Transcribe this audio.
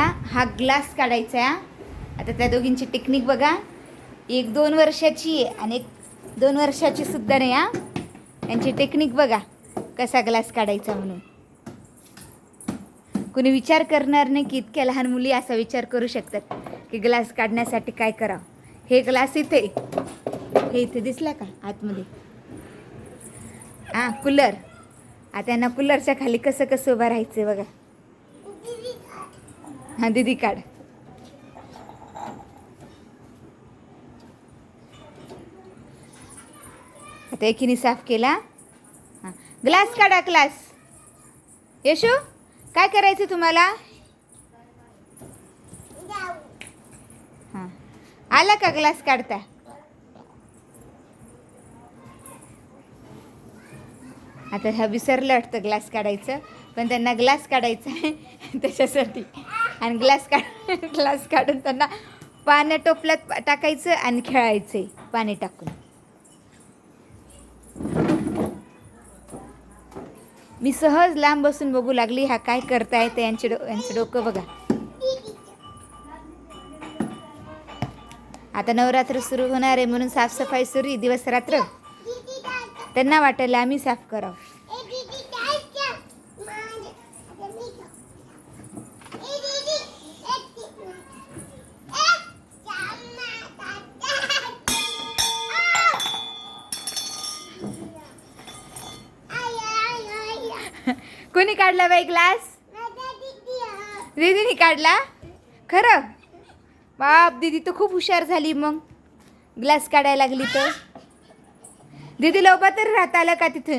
आपल्याला हा ग्लास काढायचा. आहे आता त्या दोघींची टेक्निक बघा. एक दोन वर्षाची आहे आणि एक दोन वर्षाची सुद्धा नाही हा. यांची टेक्निक बघा कसा ग्लास काढायचा म्हणून. कुणी विचार करणार नाही की इतक्या लहान मुली असा विचार करू शकतात की ग्लास काढण्यासाठी काय करावं. हे ग्लास इथे हे इथे दिसला का? आतमध्ये. हां कूलर आता त्यांना कूलरच्या खाली कसं कसं उभं राहायचं बघा. हां दीदी काढ. आता एकीने साफ केला. हां ग्लास काढा ग्लास. यशू काय करायचं तुम्हाला? हां आला का ग्लास काढता? आता ह्या विसरलं वाटतं ग्लास काढायचं. पण त्यांना ग्लास काढायचा आहे त्याच्यासाठी. आणि ग्लास काढ ग्लास काढून त्यांना पाण्या टोपल्यात टाकायचं आणि खेळायचं आहे पाणी टाकून. मी सहज लांब बसून बघू लागली हा काय करताय ते यांचे डो यांचं डोकं बघा. आता नवरात्र सुरू होणार आहे म्हणून साफसफाई सुरू दिवस रात्र. त्यांना वाटेल आम्ही साफ करावं. कोणी काढला बाई ग्लास? दीदीने काढला? खरं? बाप दीदी तर खूप हुशार झाली मग. ग्लास काढायला लागली तर. दीदी लवकर तर राहता आलं का तिथून